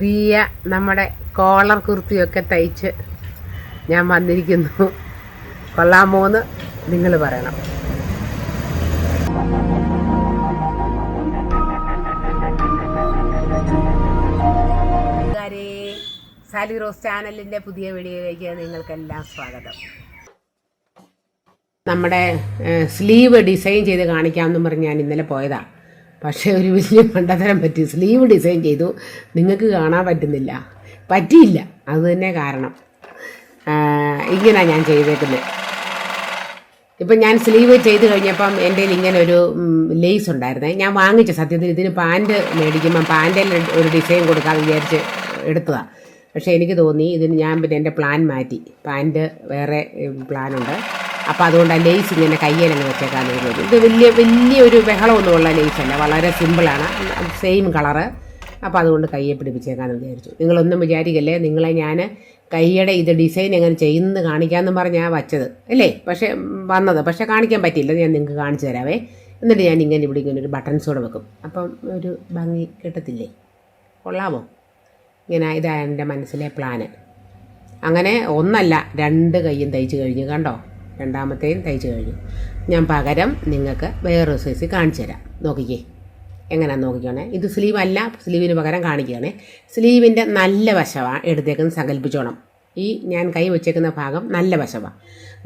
പുതിയ നമ്മുടെ കോളർ കുർത്തിയൊക്കെ തയ്ച്ച് ഞാൻ വന്നിരിക്കുന്നു. കൊള്ളാമോ എന്ന് നിങ്ങൾ പറയണം. സാലി റോസ് ചാനലിന്റെ പുതിയ വീഡിയോയിലേക്ക് നിങ്ങൾക്കെല്ലാം സ്വാഗതം. നമ്മുടെ സ്ലീവ് ഡിസൈൻ ചെയ്ത് കാണിക്കാമെന്നും പറഞ്ഞ് ഞാൻ ഇന്നലെ പോയതാ. പക്ഷേ ഒരു വലിയ മണ്ടത്തരം പറ്റി. സ്ലീവ് ഡിസൈൻ ചെയ്തു. നിങ്ങൾക്ക് കാണാൻ പറ്റുന്നില്ല. പറ്റിയില്ല. അതുതന്നെ കാരണം. ഇങ്ങനെ ഞാൻ ചെയ്തേക്കുന്നത്. ഇപ്പം ഞാൻ സ്ലീവ് ചെയ്ത് കഴിഞ്ഞപ്പം എന്റെ ഇങ്ങനെ ഒരു ലേസ് ഉണ്ടായിരുന്നേ. ഞാൻ വാങ്ങിച്ച. സത്യത്തിൽ ഇതിന് പാന്റ് മേടിക്കുമ്പം പാന്റിൽ ഒരു ഡിസൈൻ കൊടുക്കാൻ വിചാരിച്ച് എടുത്തതാണ് പക്ഷേ എനിക്ക് തോന്നി ഇതിന് ഞാൻ പിന്നെ എന്റെ പ്ലാൻ മാറ്റി. പാന്റ് വേറെ പ്ലാനുണ്ട്. അപ്പോൾ അതുകൊണ്ട് ആ ലേസ് ഇങ്ങനെ കയ്യിലങ്ങ് വെച്ചേക്കാൻ വരുന്നത് ഇത്. വലിയ വലിയൊരു ബഹളമൊന്നുമുള്ള ലേസല്ല വളരെ സിമ്പിളാണ്. Same colour. അപ്പോൾ അതുകൊണ്ട് കയ്യെ പിടിപ്പിച്ചേക്കാന്ന് വിചാരിച്ചു. നിങ്ങളൊന്നും വിചാരിക്കല്ലേ നിങ്ങളെ ഞാൻ കൈയുടെ ഇത് ഡിസൈൻ എങ്ങനെ ചെയ്യുന്നത് കാണിക്കാമെന്നും പറഞ്ഞാൽ വച്ചത് അല്ലേ? പക്ഷേ വന്നത്. പക്ഷേ കാണിക്കാൻ പറ്റില്ല ഞാൻ നിങ്ങൾക്ക് കാണിച്ചു തരാവേ. എന്നിട്ട് ഞാൻ ഇങ്ങനെ ഇവിടെ ഇങ്ങനെ ഒരു ബട്ടൺസോടെ വെക്കും. അപ്പം ഒരു ഭംഗി കിട്ടത്തില്ലേ? കൊള്ളാമോ? ഇങ്ങനെ ഇതാണ് എന്റെ മനസ്സിലെ പ്ലാന് അങ്ങനെ ഒന്നല്ല രണ്ട് കൈയും തയ്ച്ച് കഴിഞ്ഞു. കണ്ടോ? രണ്ടാമത്തെയും തയ്ച്ചു കഴിഞ്ഞു. ഞാൻ പകരം നിങ്ങൾക്ക് വേറൊരു സൈസ് കാണിച്ചു തരാം. നോക്കിക്കേ. എങ്ങനെയാണെന്ന് നോക്കിക്കോണേ? ഇത് സ്ലീവ് അല്ല സ്ലീവിന് പകരം കാണിക്കുകയാണേ. സ്ലീവിന്റെ നല്ല വശമാണ് എടുത്തേക്കെന്ന് സങ്കല്പിച്ചോണം. ഈ ഞാൻ കൈ വെച്ചേക്കുന്ന ഭാഗം നല്ല വശമാണ്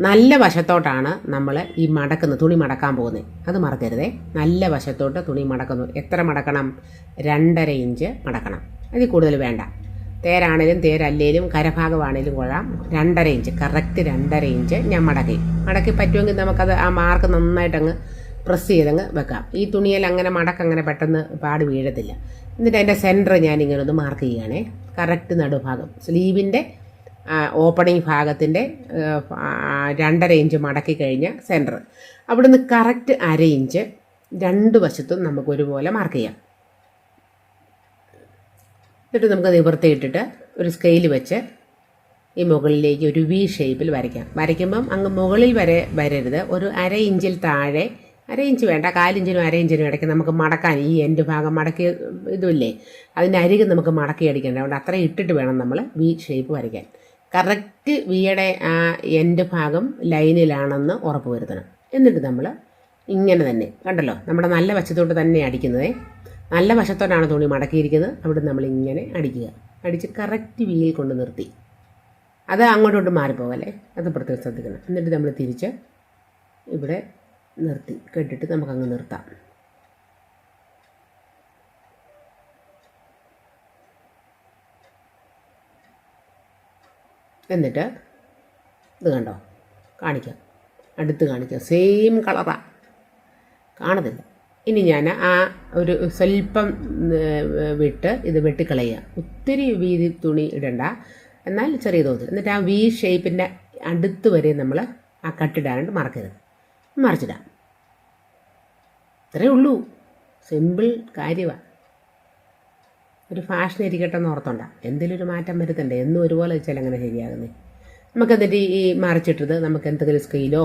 നല്ല വശത്തോട്ടാണ് നമ്മൾ ഈ മടക്കുന്നത് തുണി മടക്കാൻ പോകുന്നത്. അത് മറക്കരുതേ. നല്ല വശത്തോട്ട് തുണി മടക്കുന്നു. എത്ര മടക്കണം? രണ്ടര ഇഞ്ച് മടക്കണം. അതിൽ കൂടുതൽ വേണ്ട. തേരാണേലും തേരല്ലേലും കരഭാഗമാണേലും കൊള്ളാം. രണ്ടര ഇഞ്ച് കറക്റ്റ് രണ്ടര ഇഞ്ച് ഞാൻ മടക്കി. മടക്കി പറ്റുമെങ്കിൽ നമുക്കത് ആ മാർക്ക് നന്നായിട്ടങ്ങ് പ്രസ് ചെയ്തങ്ങ് വെക്കാം. ഈ തുണിയിൽ അങ്ങനെ മടക്ക് അങ്ങനെ പെട്ടെന്ന് പാട് വീഴത്തില്ല. എന്നിട്ട് അതിന്റെ സെന്റർ ഞാനിങ്ങനെ ഒന്ന് മാർക്ക് ചെയ്യുകയാണേ. കറക്റ്റ് നടുഭാഗം. സ്ലീവിന്റെ ഓപ്പണിംഗ് ഭാഗത്തിന്റെ രണ്ടര ഇഞ്ച് മടക്കി കഴിഞ്ഞ സെന്റർ അവിടുന്ന് കറക്റ്റ് അര ഇഞ്ച് രണ്ട് വശത്തും നമുക്ക് ഒരുപോലെ മാർക്ക് ചെയ്യാം. എന്നിട്ട് നമുക്ക് നിവർത്തിയിട്ടിട്ട് ഒരു സ്കെയിൽ വെച്ച് ഈ മുകളിലേക്ക് ഒരു വി ഷേപ്പിൽ വരയ്ക്കാം. വരയ്ക്കുമ്പം അങ്ങ് മുകളിൽ വരെ വരരുത്. ഒരു അര ഇഞ്ചിൽ താഴെ അര ഇഞ്ച് വേണ്ട കാലിഞ്ചിനും അര ഇഞ്ചിനും ഇടയ്ക്ക് നമുക്ക് മടക്കാൻ ഈ എൻഡ് ഭാഗം മടക്കി ഇതുമില്ലേ? അതിന്റെ അരികെ നമുക്ക് മടക്കി അടിക്കേണ്ട. അതുകൊണ്ട് അത്ര ഇട്ടിട്ട് വേണം നമ്മൾ വി ഷേപ്പ് വരയ്ക്കാൻ. കറക്റ്റ് വിയുടെ ആ എൻഡ് ഭാഗം ലൈനിലാണെന്ന് ഉറപ്പ് വരുത്തണം. എന്നിട്ട് നമ്മൾ ഇങ്ങനെ തന്നെ കണ്ടല്ലോ? നമ്മുടെ നല്ല വശത്തോട്ട് തന്നെ അടിക്കുന്നത്. നല്ല വശത്തോട്ടാണ് തുണി മടക്കിയിരിക്കുന്നത്. അവിടെ നമ്മൾ ഇങ്ങനെ അടിക്കുക. അടിച്ച് കറക്റ്റ് വീയിൽ കൊണ്ട് നിർത്തി. അത് അങ്ങോട്ടോട്ട് മാറിപ്പോകല്ലേ അത് പ്രത്യേകം ശ്രദ്ധിക്കണം. എന്നിട്ട് നമ്മൾ തിരിച്ച് ഇവിടെ നിർത്തി. കെട്ടിട്ട് നമുക്കങ്ങ് നിർത്താം. എന്നിട്ട് ഇത് കണ്ടോ? കാണിക്കാം. അടുത്ത് കാണിക്കാം. സെയിം കളറാണ് കാണത്തില്ല. ഇനി ഞാൻ ആ ഒരു സ്വല്പം വിട്ട് ഇത് വെട്ടിക്കളയുക. ഒത്തിരി വീതി തുണി ഇടണ്ട. എന്നാൽ ചെറിയ തോതിൽ. എന്നിട്ട് ആ വി ഷേപ്പിന്റെ അടുത്ത് വരെ നമ്മൾ ആ കട്ടിടാനായിട്ട് മറക്കരുത്. മറിച്ചിടാം. ഇത്രയേ ഉള്ളൂ. സിമ്പിൾ കാര്യമാണ് ഒരു ഫാഷൻ ഇരിക്കട്ടെ എന്ന് ഓർത്തോണ്ട. എന്തെങ്കിലും ഒരു മാറ്റം വരുത്തണ്ടേ? എന്നും ഒരുപോലെ വെച്ചാൽ അങ്ങനെ ശരിയാകുന്നേ. നമുക്ക് എന്നിട്ട് ഈ മറിച്ചിട്ടത്? നമുക്ക് എന്തെങ്കിലും സ്കെയിലോ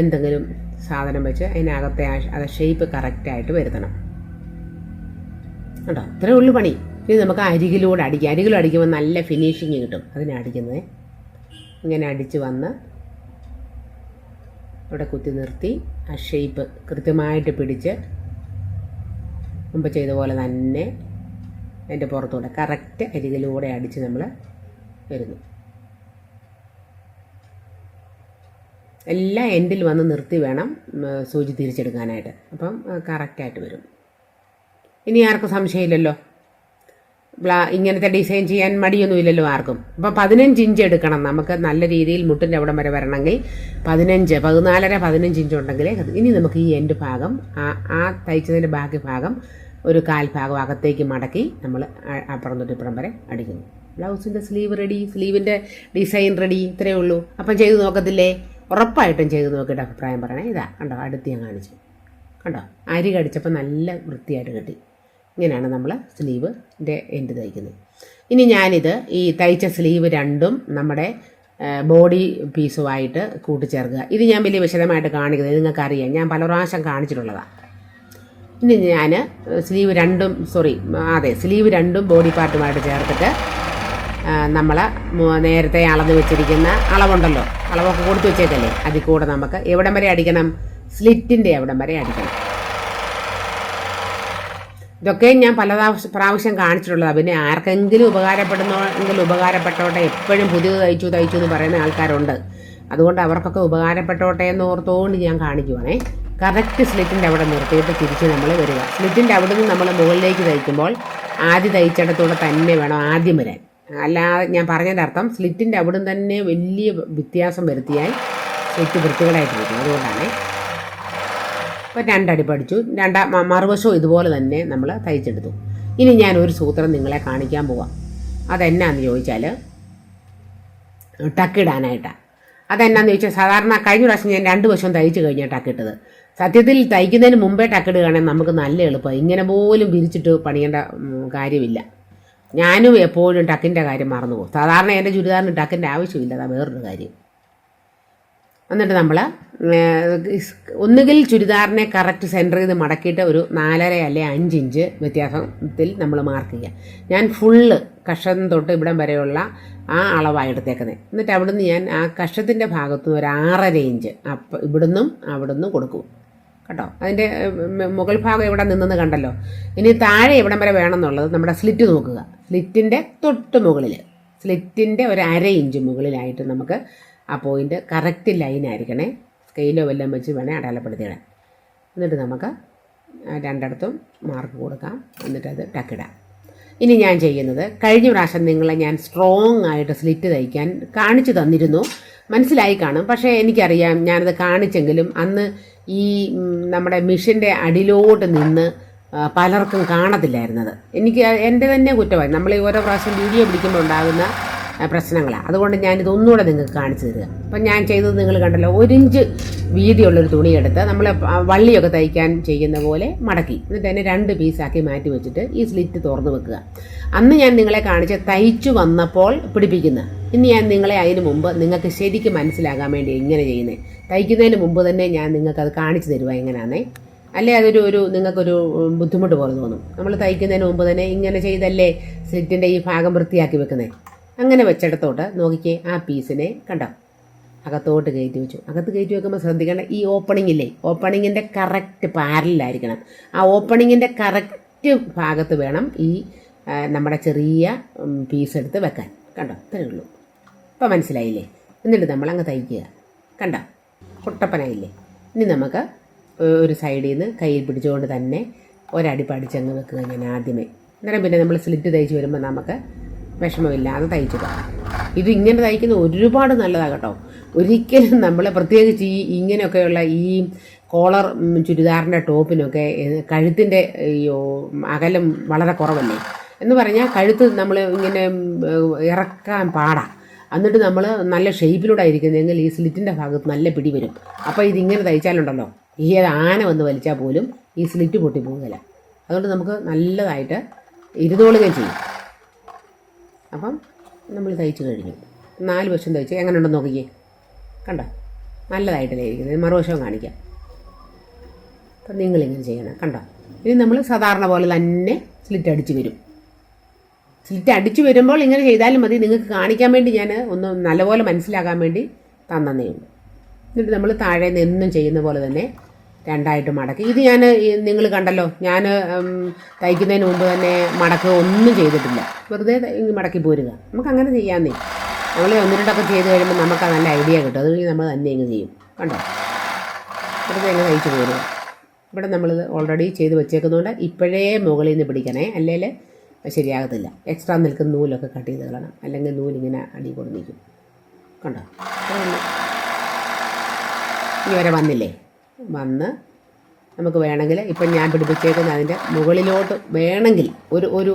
എന്തെങ്കിലും സാധനം വെച്ച് അതിനകത്തെ ആ ഷേപ്പ് കറക്റ്റായിട്ട് വരുത്തണം. കേട്ടോ അത്രേ ഉള്ളൂ പണി. ഇനി നമുക്ക് അരികിലൂടെ അടിക്കുക അരികിലൂടെ അടിക്കുമ്പോൾ നല്ല ഫിനിഷിങ് കിട്ടും. അതിനെ അടിക്കുന്നത് ഇങ്ങനെ അടിച്ച് വന്ന് ഇവിടെ കുത്തി നിർത്തി ആ ഷേപ്പ് കൃത്യമായിട്ട് പിടിച്ച് മുമ്പ് ചെയ്ത പോലെ തന്നെ അതിന്റെ പുറത്തൂടെ കറക്റ്റ് അരികിലൂടെ അടിച്ച് നമ്മൾ വരുന്നു. എല്ലാ എൻഡിൽ വന്ന് നിർത്തി വേണം സൂചി തിരിച്ചെടുക്കാനായിട്ട്. അപ്പം കറക്റ്റായിട്ട് വരും. ഇനി ആർക്കും സംശയമില്ലല്ലോ? ബ്ലാ ഇങ്ങനത്തെ ഡിസൈൻ ചെയ്യാൻ മടിയൊന്നുമില്ലല്ലോ ആർക്കും. അപ്പം പതിനഞ്ച് ഇഞ്ച് എടുക്കണം. നമുക്ക് നല്ല രീതിയിൽ മുട്ടിന്റെ അവിടം വരെ വരണമെങ്കിൽ പതിനഞ്ച് പതിനാലര പതിനഞ്ച് ഇഞ്ച് ഉണ്ടെങ്കിലേ ഇനി നമുക്ക് ഈ എൻഡ് ഭാഗം ആ ആ തയ്ച്ചതിന്റെ ബാക്കി ഭാഗം ഒരു കാൽ ഭാഗം അകത്തേക്ക് മടക്കി നമ്മൾ അപ്പുറം തൊട്ട് ഇപ്പുറം വരെ അടിക്കുന്നു. ബ്ലൗസിന്റെ സ്ലീവ് റെഡി സ്ലീവിന്റെ ഡിസൈൻ റെഡി ഇത്രയേ ഉള്ളൂ. അപ്പം ചെയ്ത് നോക്കത്തില്ലേ? ഉറപ്പായിട്ടും ചെയ്ത് നോക്കിയിട്ട് അഭിപ്രായം പറയണേ. ഇതാ കണ്ടോ അടുത്ത് ഞാൻ കാണിച്ചു. കണ്ടോ അരി കടിച്ചപ്പോൾ നല്ല വൃത്തിയായിട്ട് കിട്ടി. ഇങ്ങനെയാണ് നമ്മൾ സ്ലീവിന്റെ എൻഡ് തയ്ക്കുന്നത്. ഇനി ഞാനിത് ഈ തയ്ച്ച സ്ലീവ് രണ്ടും നമ്മുടെ ബോഡി പീസുമായിട്ട് കൂട്ടിച്ചേർക്കുക. ഇത് ഞാൻ വലിയ വിശദമായിട്ട് കാണിക്കുന്നത് നിങ്ങൾക്കറിയാം. ഞാൻ പല പ്രാവശ്യം കാണിച്ചിട്ടുള്ളതാണ് ഇനി ഞാൻ സ്ലീവ് രണ്ടും സോറി അതെ സ്ലീവ് രണ്ടും ബോഡി പാർട്ടുമായിട്ട് ചേർത്തിട്ട് നമ്മൾ നേരത്തെ അളന്ന് വെച്ചിരിക്കുന്ന അളവുണ്ടല്ലോ. അളവൊക്കെ കൊടുത്തു വെച്ചേക്കല്ലേ? അതിൽ കൂടെ നമുക്ക് എവിടം വരെ അടിക്കണം? സ്ലിറ്റിന്റെ എവിടം വരെ അടിക്കണം. ഇതൊക്കെ ഞാൻ പല പ്രാവശ്യം- കാണിച്ചിട്ടുള്ളത്. പിന്നെ ആർക്കെങ്കിലും ഉപകാരപ്പെടുന്നോ എങ്കിലും ഉപകാരപ്പെട്ടോട്ടെ എപ്പോഴും പുതിയത് തയ്ച്ചു തയ്ച്ചു എന്ന് പറയുന്ന ആൾക്കാരുണ്ട്. അതുകൊണ്ട് അവർക്കൊക്കെ ഉപകാരപ്പെട്ടോട്ടെ എന്ന് ഓർത്തുകൊണ്ട് ഞാൻ കാണിക്കുവാണേ. കറക്റ്റ് സ്ലിറ്റിന്റെ അവിടെ നിർത്തിയിട്ട് തിരിച്ച് നമ്മൾ വരിക. സ്ലിറ്റിന്റെ അവിടെ നിന്ന് നമ്മൾ മുകളിലേക്ക് തയ്ക്കുമ്പോൾ ആദ്യം തയ്ച്ചിടത്തൂടെ തന്നെ വേണം ആദ്യം വരാൻ. അല്ലാതെ ഞാൻ പറഞ്ഞതിന്റെ അർത്ഥം സ്ലിറ്റിന്റെ അവിടെ തന്നെ വലിയ വ്യത്യാസം വരുത്തിയാൽ സ്ലിറ്റ് വൃത്തികളായിട്ടിരിക്കും അതുകൊണ്ടാണ്. അപ്പോൾ രണ്ടടി പഠിച്ചു. രണ്ടാ മറുവശവും ഇതുപോലെ തന്നെ നമ്മൾ തയ്ച്ചെടുത്തു. ഇനി ഞാൻ ഒരു സൂത്രം നിങ്ങളെ കാണിക്കാൻ പോവാം. അതെന്നാന്ന് ചോദിച്ചാൽ ടക്കിടാനായിട്ടാണ് അതെന്നാന്ന് ചോദിച്ചാൽ സാധാരണ കഴിഞ്ഞ പ്രാവശ്യം ഞാൻ രണ്ട് വശവും തയ്ച്ച് കഴിഞ്ഞാൽ ടക്കിട്ടത്. സത്യത്തിൽ തയ്ക്കുന്നതിന് മുമ്പേ ടക്കിടുകയാണെങ്കിൽ നമുക്ക് നല്ല എളുപ്പം ഇങ്ങനെ പോലും വിരിച്ചിട്ട് പണിയേണ്ട കാര്യമില്ല. ഞാനും എപ്പോഴും ടക്കിന്റെ കാര്യം മറന്നു പോകും. സാധാരണ എന്റെ ചുരിദാറിന് ടക്കിന്റെ ആവശ്യമില്ല അതാ വേറൊരു കാര്യം. എന്നിട്ട് നമ്മൾ ഒന്നുകിൽ ചുരിദാറിനെ കറക്റ്റ് സെന്റർ ചെയ്ത് മടക്കിയിട്ട് ഒരു നാലര അല്ലെ അഞ്ച് ഇഞ്ച് വ്യത്യാസത്തിൽ നമ്മൾ മാർക്ക് ചെയ്യുക ഞാൻ ഫുള്ള് കഷം തൊട്ട് ഇവിടം വരെയുള്ള ആ അളവാണ് എടുത്തേക്കുന്നത്. എന്നിട്ട് അവിടുന്ന് ഞാൻ ആ കഷത്തിന്റെ ഭാഗത്ത് നിന്ന് ഒരു ആറര ഇഞ്ച് അപ്പം ഇവിടുന്നും അവിടുന്ന് കൊടുക്കും. കേട്ടോ അതിന്റെ മുകൾ ഭാഗം ഇവിടെ നിന്നെന്ന് കണ്ടല്ലോ. ഇനി താഴെ എവിടം വരെ വേണമെന്നുള്ളത് നമ്മുടെ സ്ലിറ്റ് നോക്കുക. സ്ലിറ്റിന്റെ തൊട്ട് മുകളിൽ സ്ലിറ്റിന്റെ ഒരു അര ഇഞ്ച് മുകളിലായിട്ട് നമുക്ക് ആ പോയിന്റ് കറക്റ്റ് ലൈനായിരിക്കണേ സ്കെയിലോ വല്ലതും വെച്ച് വേണേൽ അടയാളപ്പെടുത്തിയിടാൻ. എന്നിട്ട് നമുക്ക് രണ്ടിടത്തും മാർക്ക് കൊടുക്കാം. എന്നിട്ട് അത് ടക്കിടാം ഇനി ഞാൻ ചെയ്യുന്നത് കഴിഞ്ഞ പ്രാവശ്യം നിങ്ങളെ ഞാൻ സ്ട്രോങ് ആയിട്ട് സ്ലിറ്റ് തയ്ക്കാൻ കാണിച്ചു തന്നിരുന്നു. മനസ്സിലായി കാണും. പക്ഷേ എനിക്കറിയാം ഞാനത് കാണിച്ചെങ്കിലും അന്ന് ഈ നമ്മുടെ മിഷന്റെ അടിയിലോട്ട് നിന്ന് പലർക്കും കാണത്തില്ലായിരുന്നത്. എനിക്ക് എന്റെ തന്നെ കുറ്റമായി. നമ്മൾ ഈ ഓരോ പ്രാവശ്യം വീഡിയോ പിടിക്കുമ്പോൾ ഉണ്ടാകുന്ന പ്രശ്നങ്ങളാണ് അതുകൊണ്ട് ഞാനിത് ഒന്നുകൂടെ നിങ്ങൾക്ക് കാണിച്ചു തരിക. അപ്പം ഞാൻ ചെയ്തത് നിങ്ങൾ കണ്ടല്ലോ ഒരു ഇഞ്ച് വീതിയുള്ളൊരു തുണിയെടുത്ത് നമ്മൾ വള്ളിയൊക്കെ തയ്ക്കാൻ ചെയ്യുന്ന പോലെ മടക്കി. എന്നിട്ട് തന്നെ രണ്ട് പീസാക്കി മാറ്റി വെച്ചിട്ട് ഈ സ്ലിറ്റ് തുറന്ന് വെക്കുക. അന്ന് ഞാൻ നിങ്ങളെ കാണിച്ച് തയ്ച്ചു വന്നപ്പോൾ പിടിപ്പിക്കുന്ന. ഇനി ഞാൻ നിങ്ങളെ അതിന് മുമ്പ് നിങ്ങൾക്ക് ശരിക്കും മനസ്സിലാകാൻ വേണ്ടി എങ്ങനെ ചെയ്യുന്നത് തയ്ക്കുന്നതിന് മുമ്പ് തന്നെ ഞാൻ നിങ്ങൾക്ക് അത് കാണിച്ചു തരുക എങ്ങനെയാണേ അല്ലേ അതൊരു ഒരു നിങ്ങൾക്കൊരു ബുദ്ധിമുട്ട് പോലെ തോന്നും. നമ്മൾ തയ്ക്കുന്നതിന് മുമ്പ് തന്നെ ഇങ്ങനെ ചെയ്തല്ലേ സെറ്റിന്റെ ഈ ഭാഗം വൃത്തിയാക്കി വെക്കുന്നത് അങ്ങനെ വെച്ചിടത്തോട്ട് നോക്കിക്കേ ആ പീസിനെ കണ്ടോ? അകത്തോട്ട് കയറ്റി വെച്ചു. അകത്ത് കയറ്റി വെക്കുമ്പോൾ ശ്രദ്ധിക്കേണ്ട ഈ ഓപ്പണിംഗ് ഇല്ലേ ഓപ്പണിങ്ങിന്റെ കറക്റ്റ് പാരലായിരിക്കണം ആ ഓപ്പണിങ്ങിന്റെ കറക്റ്റ് ഭാഗത്ത് വേണം ഈ നമ്മുടെ ചെറിയ പീസ് എടുത്ത് വെക്കാൻ. കണ്ടോ? ഇത്രയേ ഉള്ളൂ. ഇപ്പം മനസ്സിലായില്ലേ? എന്നിട്ട് നമ്മൾ അങ്ങ് തയ്ക്കുക. കണ്ടോ? കുട്ടപ്പനായില്ലേ ഇനി നമുക്ക് ഒരു സൈഡിൽ നിന്ന് കയ്യിൽ പിടിച്ചുകൊണ്ട് തന്നെ ഒരടി പഠിച്ചങ്ങ് വെക്കുക ഞാൻ ആദ്യമേ. അന്നേരം പിന്നെ നമ്മൾ സ്ലിറ്റ് തയ്ച്ച് വരുമ്പോൾ നമുക്ക് വിഷമമില്ലാതെ തയ്ച്ചു പോകാം ഇത് ഇങ്ങനെ തയ്ക്കുന്ന ഒരുപാട് നല്ലതാണ് കേട്ടോ. ഒരിക്കലും നമ്മൾ പ്രത്യേകിച്ച് ഈ ഇങ്ങനെയൊക്കെയുള്ള ഈ കോളർ ചുരിദാറിന്റെ ടോപ്പിനൊക്കെ കഴുത്തിന്റെ അകലം വളരെ കുറവല്ലേ? എന്ന് പറഞ്ഞാൽ കഴുത്ത് നമ്മൾ ഇങ്ങനെ ഇറക്കാൻ പാടാം. എന്നിട്ട് നമ്മൾ നല്ല ഷേപ്പിലൂടെ ഇരിക്കുന്നതെങ്കിൽ ഈ സ്ലിറ്റിന്റെ ഭാഗത്ത് നല്ല പിടി വരും. അപ്പോൾ ഇതിങ്ങനെ തയ്ച്ചാലുണ്ടല്ലോ. ഈ ആന വന്ന് വലിച്ചാൽ പോലും ഈ സ്ലിറ്റ് പൊട്ടി അതുകൊണ്ട് നമുക്ക് നല്ലതായിട്ട് ഇരുന്നോളുകയും ചെയ്യും. അപ്പം നമ്മൾ തയ്ച്ച് കഴിഞ്ഞു. നാല് വശം തയ്ച്ച് എങ്ങനെ ഉണ്ടെന്ന് നോക്കിക്കേ. കണ്ടോ? നല്ലതായിട്ടല്ലേ ഇരിക്കുന്നത്. മറുവശവും കാണിക്കാം. അപ്പം നിങ്ങളിങ്ങനെ ചെയ്യണം. കണ്ടോ? ഇനി നമ്മൾ സാധാരണ പോലെ തന്നെ സ്ലിറ്റ് അടിച്ച് വരും. സ്ലിറ്റ് അടിച്ച് വരുമ്പോൾ ഇങ്ങനെ ചെയ്താലും മതി. നിങ്ങൾക്ക് കാണിക്കാൻ വേണ്ടി ഞാൻ ഒന്ന് നല്ലപോലെ മനസ്സിലാക്കാൻ വേണ്ടി തന്നേ ഉള്ളൂ. എന്നിട്ട് നമ്മൾ താഴെ നിന്നും ചെയ്യുന്ന പോലെ തന്നെ രണ്ടായിട്ട് മടക്ക്. ഇത് ഞാൻ നിങ്ങൾ കണ്ടല്ലോ ഞാൻ തയ്ക്കുന്നതിന് മുമ്പ് തന്നെ മടക്ക് ഒന്നും ചെയ്തിട്ടില്ല. വെറുതെ മടക്കി പോരുക. നമുക്ക് അങ്ങനെ ചെയ്യാമെന്നേ നമ്മൾ ഒന്ന് രണ്ടൊക്കെ ചെയ്ത് കഴിയുമ്പോൾ നമുക്ക് നല്ല ഐഡിയ കിട്ടും. അതുകൊണ്ട് നമ്മൾ തന്നെ ഇങ്ങ് ചെയ്യും. കണ്ടോ? വെറുതെ ഇങ്ങനെ തയ്ച്ച് പോരുക. ഇവിടെ നമ്മൾ ഓൾറെഡി ചെയ്ത് വെച്ചേക്കുന്നതുകൊണ്ട് ഇപ്പോഴേ മുകളിൽ നിന്ന് പിടിക്കണേ അല്ലെങ്കിൽ ശരിയാകത്തില്ല. എക്സ്ട്രാ നിൽക്കുന്ന നൂലൊക്കെ കട്ട് ചെയ്ത് കളയണം അല്ലെങ്കിൽ നൂലിങ്ങനെ അടി കൊണ്ട്? നിൽക്കും കണ്ടോ ഇനി വരെ വന്നില്ലേ? വന്ന് നമുക്ക് വേണമെങ്കിൽ ഇപ്പം ഞാൻ പിടിപ്പിച്ചേക്കുന്ന അതിന്റെ മുകളിലോട്ട് വേണമെങ്കിൽ ഒരു ഒരു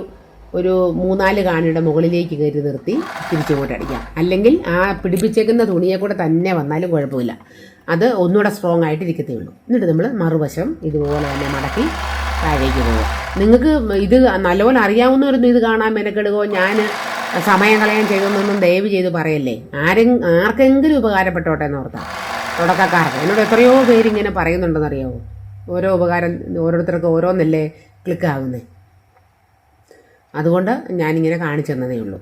ഒരു മൂന്നാൽ കാണിയുടെ മുകളിലേക്ക് കയറി നിർത്തി തിരിച്ചിങ്ങോട്ട് അടിക്കാം. അല്ലെങ്കിൽ ആ പിടിപ്പിച്ചേക്കുന്ന തുണിയെ കൂടെ തന്നെ വന്നാലും കുഴപ്പമില്ല. അത് ഒന്നുകൂടെ സ്ട്രോങ് ആയിട്ട് ഇരിക്കത്തേ ഉള്ളൂ. എന്നിട്ട് നമ്മൾ മറുവശം ഇതുപോലെ തന്നെ മടക്കി താഴേക്ക് പോകും നിങ്ങൾക്ക് ഇത് നല്ലപോലെ അറിയാവുന്നവരൊന്നും ഇത് കാണാൻ മെനക്കെടുകയോ ഞാൻ സമയം കളയാൻ ചെയ്തൊന്നും ദയവ് ചെയ്ത് പറയല്ലേ? ആരെ ആർക്കെങ്കിലും ഉപകാരപ്പെട്ടോട്ടെ എന്ന് ഓർത്താ. തുടക്കക്കാർക്ക് എന്നോട് എത്രയോ പേര് ഇങ്ങനെ പറയുന്നുണ്ടെന്നറിയാമോ ഓരോ ഉപകാരം ഓരോരുത്തർക്ക് ഓരോന്നല്ലേ ക്ലിക്ക് ആകുന്നത് അതുകൊണ്ട് ഞാനിങ്ങനെ കാണിച്ചു തന്നതേ ഉള്ളൂ.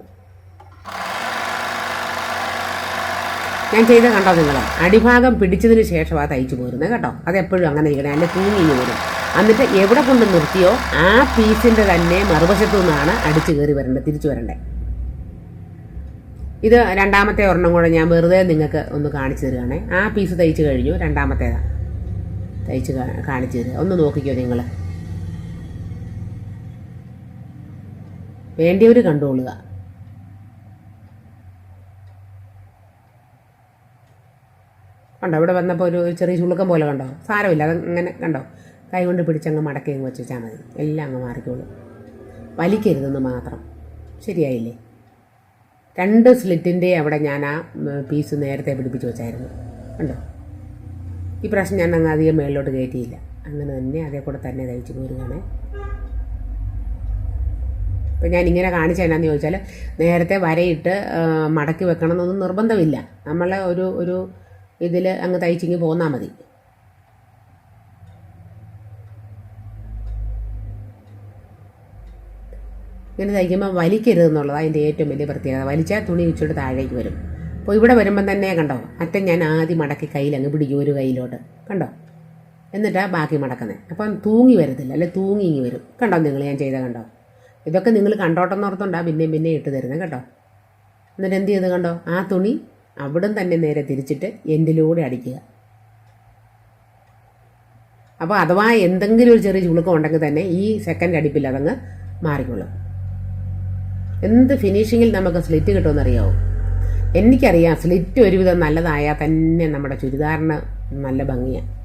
ഞാൻ ചെയ്ത കണ്ടോ നിങ്ങൾ? അടിഭാഗം പിടിച്ചതിന് ശേഷം ശേഷമാണ് തയ്ച്ചു പോരുന്നത് കേട്ടോ. അതെപ്പോഴും അങ്ങനെ ചെയ്യണേ. അതിന്റെ തൂങ്ങി വരും. എന്നിട്ട് എവിടെ കൊണ്ട് നിർത്തിയോ? ആ പീസിന്റെ തന്നെ മറുവശത്തു നിന്നാണ് അടിച്ചു കയറി വരേണ്ടത് തിരിച്ചു വരണ്ടേ ഇത് രണ്ടാമത്തെ ഒരെണ്ണം കൂടെ ഞാൻ വെറുതെ നിങ്ങൾക്ക് ഒന്ന് കാണിച്ചു തരികയാണേ. ആ പീസ് തയ്ച്ച് കഴിഞ്ഞു രണ്ടാമത്തേതാണ് തയ്ച്ച് കാണിച്ചു തരിക. ഒന്ന് നോക്കിക്കോ നിങ്ങൾ വേണ്ടിയവർ കണ്ടുകൊള്ളുക. കണ്ടോ? ഇവിടെ വന്നപ്പോൾ ഒരു ചെറിയ ചുളുക്കം പോലെ കണ്ടോ? സാരമില്ല അത് ഇങ്ങനെ കണ്ടോ? കൈ കൊണ്ട് പിടിച്ചങ്ങ് മടക്കി വെച്ചാൽ മതി. എല്ലാം അങ്ങ് മാറിക്കോളൂ. വലിക്കരുതെന്ന് മാത്രം. ശരിയായില്ലേ? രണ്ട് സ്ലിറ്റിന്റെ അവിടെ ഞാൻ ആ പീസ് നേരത്തെ പിടിപ്പിച്ച് വെച്ചായിരുന്നു. കണ്ടോ? ഈ പ്രാവശ്യം ഞാൻ അങ്ങ് അധികം മേളിലോട്ട് കയറ്റിയില്ല. അങ്ങനെ തന്നെ അതേ കൂടെ തന്നെ തയ്ച്ച് പോരുകയാണേ. ഇപ്പം ഞാൻ ഇങ്ങനെ കാണിച്ച എന്നാന്ന് ചോദിച്ചാൽ നേരത്തെ വരയിട്ട് മടക്കി വെക്കണം എന്നൊന്നും നിർബന്ധമില്ല. നമ്മളെ ഒരു ഒരു ഇതിൽ അങ്ങ് തയ്ച്ചിങ്ങ് പോന്നാൽ മതി. ഇങ്ങനെ തയ്ക്കുമ്പോൾ വലിക്കരുത് എന്നുള്ളത് അതിന്റെ ഏറ്റവും വലിയ പ്രത്യേകത. വലിച്ചാൽ തുണി ഇച്ചിട്ട് താഴേക്ക് വരും. അപ്പോൾ ഇവിടെ വരുമ്പം തന്നെ കണ്ടോ? അറ്റം ഞാൻ ആദ്യം മടക്കി കയ്യിൽ അങ്ങ് പിടിക്കും ഒരു കയ്യിലോട്ട്. കണ്ടോ? എന്നിട്ടാണ് ബാക്കി മടക്കുന്നത് അപ്പം തൂങ്ങി വരത്തില്ല അല്ലെ തൂങ്ങി ഇങ്ങി വരും. കണ്ടോ നിങ്ങൾ ഞാൻ ചെയ്ത കണ്ടോ? ഇതൊക്കെ നിങ്ങൾ കണ്ടോട്ടെന്ന് ഓർത്തുണ്ടാ പിന്നെയും പിന്നെയും ഇട്ട് തരുന്നത് കേട്ടോ എന്നിട്ട് എന്ത് ചെയ്ത് കണ്ടോ? ആ തുണി അവിടം തന്നെ നേരെ തിരിച്ചിട്ട് എൻഡിലൂടെ അടിക്കുക. അപ്പോൾ അഥവാ എന്തെങ്കിലും ഒരു ചെറിയ ചുളുക്കം ഉണ്ടെങ്കിൽ തന്നെ ഈ സെക്കൻഡ് അടിപ്പിൽ അതങ്ങ് മാറിക്കൊള്ളും. എന്ത് ഫിനിഷിങ്ങിൽ നമുക്ക് സ്ലിറ്റ് കിട്ടുമെന്നറിയാമോ എനിക്കറിയാം സ്ലിറ്റ് ഒരുവിധം നല്ലതായാൽ തന്നെ നമ്മുടെ ചുരിദാറിന് നല്ല ഭംഗിയാണ്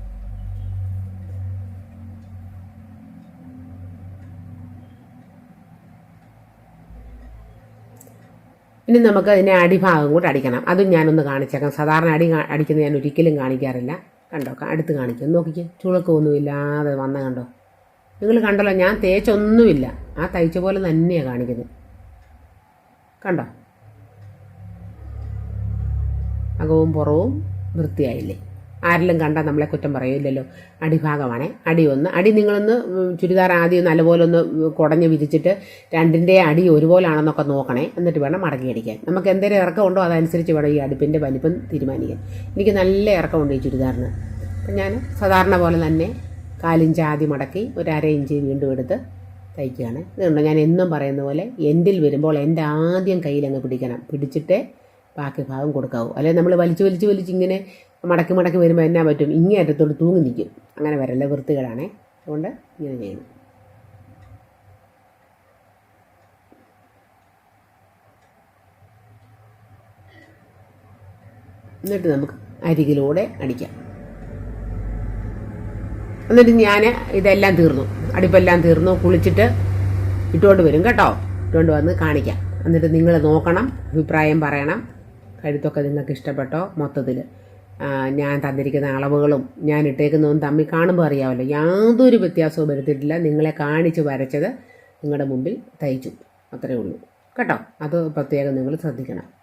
ഇനി നമുക്ക് അതിന്റെ അടിഭാഗം കൂടെ അടിക്കണം. അതും ഞാനൊന്ന് കാണിച്ചേക്കാം. സാധാരണ അടി അടിക്കുന്നത് ഞാൻ ഒരിക്കലും കാണിക്കാറില്ല. കണ്ടോ? അടുത്ത് കാണിക്കാം. നോക്കിക്കേ. ചുളുക്കമൊന്നുമില്ലാതെ വന്ന കണ്ടോ? നിങ്ങൾ കണ്ടല്ലോ ഞാൻ തേച്ചൊന്നുമില്ല. ആ തയ്ച്ച പോലെ തന്നെയാണ് കാണിക്കുന്നത്. കണ്ടോ? അകവും പുറവും വൃത്തിയായില്ലേ? ആരെല്ലാം കണ്ടാൽ നമ്മളെ കുറ്റം പറയില്ലല്ലോ. അടിഭാഗമാണേ. അടി ഒന്ന്. അടി നിങ്ങളൊന്ന് ചുരിദാർ ആദ്യം നല്ലപോലെ ഒന്ന് കുടഞ്ഞ് വിരിച്ചിട്ട് രണ്ടിന്റെ അടി ഒരുപോലാണെന്നൊക്കെ നോക്കണേ. എന്നിട്ട് വേണം മടങ്ങി അടിക്കാൻ. നമുക്ക് എന്തെങ്കിലും ഇറക്കമുണ്ടോ അതനുസരിച്ച് വേണം ഈ അടുപ്പിന്റെ വലിപ്പം തീരുമാനിക്കാൻ. എനിക്ക് നല്ല ഇറക്കമുണ്ട് ഈ ചുരിദാറിന്. അപ്പം ഞാൻ സാധാരണ പോലെ തന്നെ കാലിഞ്ച് ആദ്യം മടക്കി ഒരു അര ഇഞ്ച് വീണ്ടും എടുത്ത് തയ്ക്കുകയാണ് ഇതുകൊണ്ട് ഞാൻ എന്നും പറയുന്ന പോലെ എൻഡിൽ വരുമ്പോൾ എന്റെ ആദ്യം കയ്യിലങ്ങ് പിടിക്കണം. പിടിച്ചിട്ട് ബാക്കി ഭാഗം കൊടുക്കാവൂ. അല്ലെങ്കിൽ നമ്മൾ വലിച്ച് വലിച്ച് വലിച്ച് ഇങ്ങനെ മടക്കി മടക്കി വരുമ്പോൾ എന്നാ പറ്റും? ഇങ്ങേ അറ്റത്തോട്ട് തൂങ്ങി നിൽക്കും. അങ്ങനെ വരല്ല വൃത്തികളാണേ അതുകൊണ്ട് ഇങ്ങനെ ചെയ്യണം. എന്നിട്ട് നമുക്ക് അരികിലൂടെ അടിക്കാം. എന്നിട്ട് ഞാൻ ഇതെല്ലാം തീർന്നു. അടുപ്പെല്ലാം തീർന്നു. കുളിച്ചിട്ട് ഇട്ടുകൊണ്ട് വരും കേട്ടോ. ഇട്ടുകൊണ്ട് വന്ന് കാണിക്കാം. എന്നിട്ട് നിങ്ങൾ നോക്കണം അഭിപ്രായം പറയണം. കഴുത്തൊക്കെ നിങ്ങൾക്ക് ഇഷ്ടപ്പെട്ടോ? മൊത്തത്തിൽ ഞാൻ തന്നിരിക്കുന്ന അളവുകളും ഞാൻ ഇട്ടേക്കുന്നതും തമ്മിൽ കാണുമ്പോൾ അറിയാമല്ലോ യാതൊരു വ്യത്യാസവും വരുത്തിയിട്ടില്ല. നിങ്ങളെ കാണിച്ച് വരച്ചത് നിങ്ങളുടെ മുമ്പിൽ തയ്ച്ചു. അത്രയേ ഉള്ളൂ. കേട്ടോ? അത് പ്രത്യേകം നിങ്ങൾ ശ്രദ്ധിക്കണം.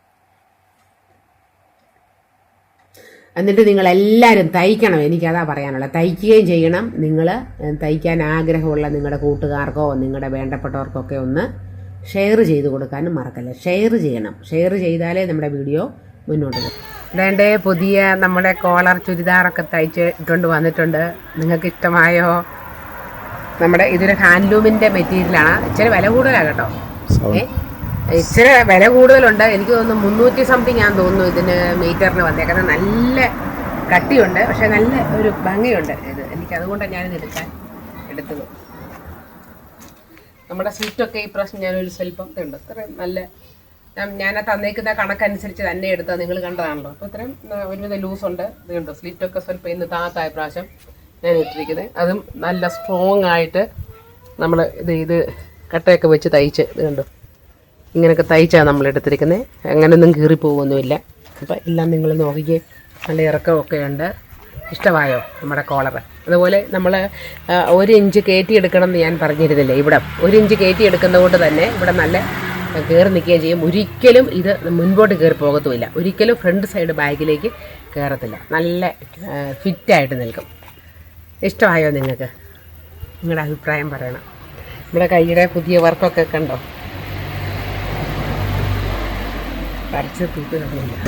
എന്നിട്ട് നിങ്ങൾ എല്ലാവരും തയ്ക്കണം. എനിക്കതാ പറയാനുള്ളത് തയ്ക്കുകയും ചെയ്യണം. നിങ്ങൾ തയ്ക്കാൻ ആഗ്രഹമുള്ള നിങ്ങളുടെ കൂട്ടുകാർക്കോ നിങ്ങളുടെ വേണ്ടപ്പെട്ടവർക്കൊക്കെ ഒന്ന് ഷെയർ ചെയ്ത് കൊടുക്കാനും മറക്കല്ല. ഷെയർ ചെയ്യണം. ഷെയർ ചെയ്താലേ നമ്മുടെ വീഡിയോ മുന്നോട്ട് പോകും. വേണ്ടേ പുതിയ നമ്മുടെ കോളർ ചുരിദാറൊക്കെ തയ്ച്ച് ഇട്ടുകൊണ്ട് വന്നിട്ടുണ്ട്. നിങ്ങൾക്ക് ഇഷ്ടമായോ നമ്മുടെ ഇതൊരു ഹാൻഡ്ലൂമിന്റെ മെറ്റീരിയലാണ്. ഇച്ചിരി വില കൂടുതലാണ് കേട്ടോ. ഏ? ഇച്ചിരി വില കൂടുതലുണ്ട്. എനിക്ക് തോന്നുന്നു മുന്നൂറ്റി സംതിങ് ഞാൻ തോന്നുന്നു ഇതിന് മീറ്ററിന് വന്നേക്കുന്നത്. നല്ല കട്ടിയുണ്ട് പക്ഷെ നല്ല ഒരു ഭംഗിയുണ്ട് ഇത്. എനിക്ക് അതുകൊണ്ടാണ് ഞാനിത് എടുക്കാൻ എടുത്തത്. നമ്മുടെ സീറ്റൊക്കെ ഈ പ്രാവശ്യം ഞാനൊരു സ്വല്പം ഉണ്ട്. അത്രയും നല്ല ഞാൻ- ആ തന്നേക്കുന്ന കണക്കനുസരിച്ച് തന്നെ എടുത്തത്. നിങ്ങൾ കണ്ടതാണല്ലോ. അപ്പോൾ ഇത്രയും ഒരുവിധം ലൂസ് ഉണ്ട്. ഇത് കണ്ടോ? സ്ലിറ്റൊക്കെ സ്വല്പം ഇന്ന് താത്തായ പ്രാവശ്യം ഞാൻ ഇട്ടിരിക്കുന്നത്. അതും നല്ല സ്ട്രോങ് ആയിട്ട് നമ്മൾ ഇത് ഇത് കട്ടയൊക്കെ വെച്ച് തയ്ച്ച് ഇത് കണ്ടോ? ഇങ്ങനെയൊക്കെ തയ്ച്ചാണ് നമ്മൾ എടുത്തിരിക്കുന്നത് അങ്ങനെയൊന്നും കീറിപ്പോകൊന്നുമില്ല അപ്പോൾ എല്ലാം നിങ്ങൾ നോക്കിക്കേ. നല്ല ഇറക്കമൊക്കെ ഉണ്ട് ഇഷ്ടമായോ നമ്മുടെ കോളർ? അതുപോലെ നമ്മൾ ഒരു ഇഞ്ച് കയറ്റി എടുക്കണം എന്ന് ഞാൻ പറഞ്ഞിരുന്നില്ലേ ഇവിടെ. ഒരു ഇഞ്ച് കയറ്റി എടുക്കുന്നത് കൊണ്ട് തന്നെ ഇവിടെ നല്ല കയറി നിൽക്കുകയും ചെയ്യും. ഒരിക്കലും ഇത് മുൻപോട്ട് കയറി പോകത്തുമില്ല. ഒരിക്കലും ഫ്രണ്ട് സൈഡ് ബാഗിലേക്ക് കയറത്തില്ല. നല്ല ഫിറ്റായിട്ട് നിൽക്കും. ഇഷ്ടമായോ നിങ്ങൾക്ക്? നിങ്ങളുടെ അഭിപ്രായം പറയണം. നമ്മുടെ കൈയുടെ പുതിയ വർക്കൊക്കെ കണ്ടോ?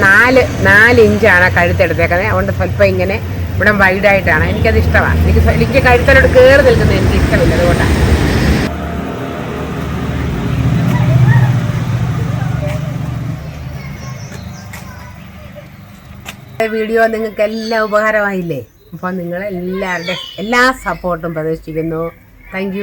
നാല് നാല് ഇഞ്ചാണ് കഴുത്തെടുത്തേക്കുന്നത് അതുകൊണ്ട് സ്വല്പം ഇങ്ങനെ ഇവിടെ വൈഡായിട്ടാണ് എനിക്കത് ഇഷ്ടമാണ്. എനിക്ക് എനിക്ക് കഴുത്തലോട് കയറി നിൽക്കുന്നത് എനിക്ക് ഇഷ്ടമില്ല. അതുകൊണ്ടാണ് വീഡിയോ നിങ്ങൾക്ക് എല്ലാം ഉപകാരമായില്ലേ? അപ്പോൾ നിങ്ങളെല്ലാവരുടെ എല്ലാ സപ്പോർട്ടും പ്രതീക്ഷിക്കുന്നു. താങ്ക്